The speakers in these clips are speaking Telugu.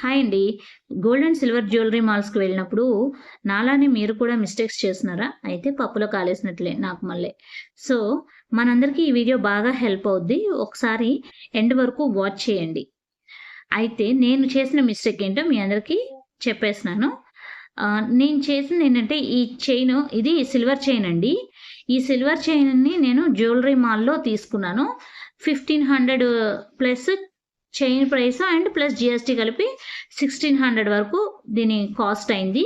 హాయ్ అండి. గోల్డ్ అండ్ సిల్వర్ జ్యువెలరీ మాల్స్కి వెళ్ళినప్పుడు నాలానే మీరు కూడా మిస్టేక్స్ చేస్తున్నారా? అయితే పప్పులో కాలేసినట్లే నాకు మళ్ళీ. సో మనందరికీ ఈ వీడియో బాగా హెల్ప్ అవుద్ది. ఒకసారి ఎండ్ వరకు వాచ్ చేయండి. అయితే నేను చేసిన మిస్టేక్ ఏంటో మీ అందరికీ చెప్పేస్తున్నాను. నేను చేసింది ఏంటంటే ఈ చైన్ ఇది సిల్వర్ చైన్ అండి. ఈ సిల్వర్ చైన్ని నేను జ్యువెలరీ మాల్లో తీసుకున్నాను. Fifteen hundred plus chain price and plus GST కలిపి సిక్స్టీన్ హండ్రెడ్ వరకు దీని కాస్ట్ అయింది.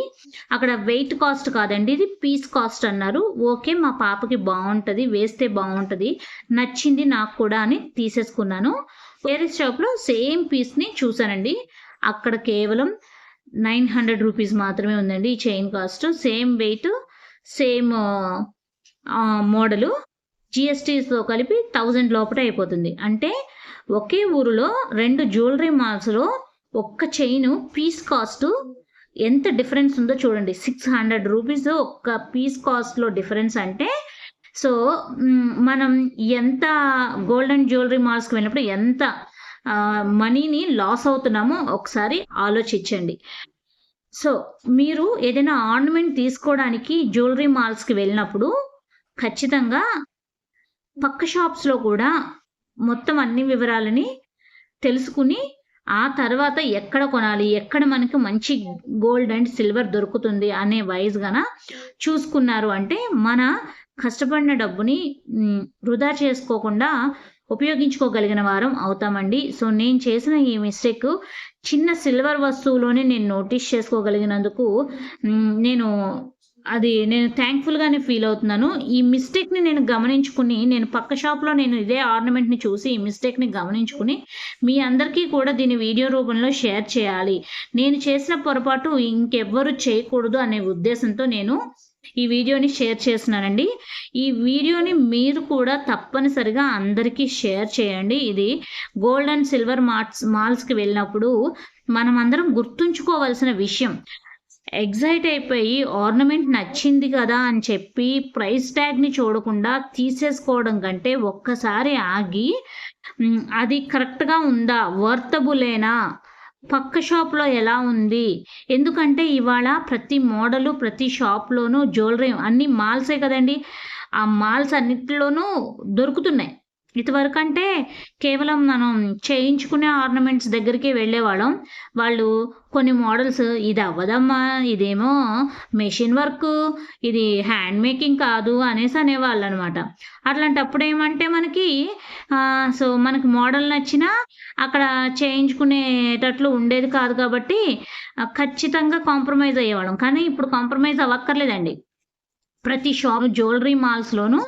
అక్కడ వెయిట్ కాస్ట్ కాదండి ఇది పీస్ కాస్ట్ అన్నారు. ఓకే మా పాపకి బాగుంటుంది వేస్తే బాగుంటుంది నచ్చింది నాకు కూడా అని తీసేసుకున్నాను. వేరే షాప్లో సేమ్ పీస్ని చూసానండి అక్కడ కేవలం నైన్ హండ్రెడ్ రూపీస్ మాత్రమే ఉందండి ఈ chain cost same weight same model జిఎస్టీతో కలిపి థౌజండ్ లోపల అయిపోతుంది. అంటే ఒకే ఊరిలో రెండు జ్యువెలరీ మాల్స్లో ఒక్క చైన్ పీస్ కాస్ట్ ఎంత డిఫరెన్స్ ఉందో చూడండి. సిక్స్ హండ్రెడ్ రూపీస్ ఒక్క పీస్ కాస్ట్లో డిఫరెన్స్ అంటే సో మనం ఎంత గోల్డ్ అండ్ జ్యువెలరీ మాల్స్కి వెళ్ళినప్పుడు ఎంత మనీని లాస్ అవుతున్నామో ఒకసారి ఆలోచించండి. సో మీరు ఏదైనా ఆర్నమెంట్ తీసుకోవడానికి జ్యువెలరీ మాల్స్కి వెళ్ళినప్పుడు ఖచ్చితంగా పక్క షాప్స్లో కూడా మొత్తం అన్ని వివరాలని తెలుసుకుని ఆ తర్వాత ఎక్కడ కొనాలి ఎక్కడ మనకి మంచి గోల్డ్ అండ్ సిల్వర్ దొరుకుతుంది అనే వైజ్ చూసుకున్నారు. అంటే మన కష్టపడిన డబ్బుని వృధా చేసుకోకుండా ఉపయోగించుకోగలిగిన వారం అవుతామండి. సో నేను చేసిన ఈ మిస్టేక్ చిన్న సిల్వర్ వస్తువులోనే నేను నోటీస్ చేసుకోగలిగినందుకు నేను అది నేను థ్యాంక్ఫుల్గానే ఫీల్ అవుతున్నాను. ఈ మిస్టేక్ని నేను గమనించుకుని నేను పక్క షాప్లో నేను ఇదే ఆర్నమెంట్ని చూసి ఈ మిస్టేక్ని గమనించుకుని మీ అందరికీ కూడా దీని వీడియో రూపంలో షేర్ చేయాలి. నేను చేసిన పొరపాటు ఇంకెవ్వరు చేయకూడదు అనే ఉద్దేశంతో నేను ఈ వీడియోని షేర్ చేస్తున్నానండి. ఈ వీడియోని మీరు కూడా తప్పనిసరిగా అందరికీ షేర్ చేయండి. ఇది గోల్డ్ అండ్ సిల్వర్ మార్ట్స్ మాల్స్కి వెళ్ళినప్పుడు మనం అందరం గుర్తుంచుకోవాల్సిన విషయం. ఎగ్జైట్ అయిపోయి ఆర్నమెంట్ నచ్చింది కదా అని చెప్పి ప్రైస్ ట్యాగ్ని చూడకుండా తీసేసుకోవడం కంటే ఒక్కసారి ఆగి అది కరెక్ట్గా ఉందా? వర్తబులేనా పక్క షాప్లో ఎలా ఉంది? ఎందుకంటే ఇవాళ ప్రతి మోడలు ప్రతి షాప్లోనూ జ్యువెలరీ అన్ని మాల్సే కదండి. ఆ మాల్స్ అన్నిటిలోనూ దొరుకుతున్నాయి. ఇదివరకు అంటే కేవలం మనం చేయించుకునే ఆర్నమెంట్స్ దగ్గరికి వెళ్ళేవాళ్ళం. వాళ్ళు కొన్ని మోడల్స్ ఇది అవ్వదమ్మా ఇదేమో మెషిన్ వర్క్ ఇది హ్యాండ్ మేకింగ్ కాదు అనేసి అనేవాళ్ళు అనమాట అట్లాంటప్పుడు ఏమంటే మనకి సో మనకి మోడల్ నచ్చినా అక్కడ చేయించుకునేటట్లు ఉండేది కాదు కాబట్టి ఖచ్చితంగా కాంప్రమైజ్ అయ్యేవాళ్ళం. కానీ ఇప్పుడు కాంప్రమైజ్ అవ్వక్కర్లేదండి. ప్రతి షాప్ జ్యువెలరీ మాల్స్లోనూ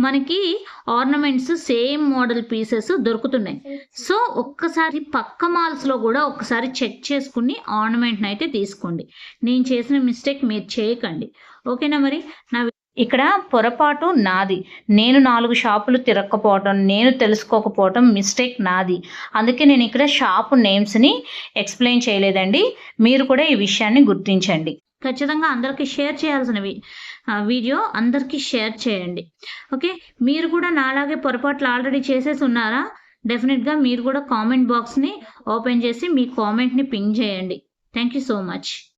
మనకి ఆర్నమెంట్స్ సేమ్ మోడల్ పీసెస్ దొరుకుతున్నాయి. సో ఒక్కసారి పక్క మాల్స్లో కూడా ఒక్కసారి చెక్ చేసుకుని ఆర్నమెంట్ని అయితే తీసుకోండి. నేను చేసిన మిస్టేక్ మీరు చేయకండి. ఓకేనా మరి? నా ఇక్కడ పొరపాటు నాది. నేను నాలుగు షాపులు తిరగకపోవటం నేను తెలుసుకోకపోవటం మిస్టేక్ నాది. అందుకే నేను ఇక్కడ షాపు నేమ్స్ని ఎక్స్ప్లెయిన్ చేయలేదండి. మీరు కూడా ఈ విషయాన్ని గుర్తించండి. ఖచ్చితంగా అందరికీ షేర్ చేయాల్సినవి ఆ వీడియో అందరికీ షేర్ చేయండి. ఓకే? మీరు కూడా నాలాగే పొరపాట్లు ఆల్రెడీ చేసేసి ఉన్నారా? డెఫినెట్గా మీరు కూడా కామెంట్ బాక్స్ని ఓపెన్ చేసి మీ కామెంట్ని పింగ్ చేయండి. Thank you so much.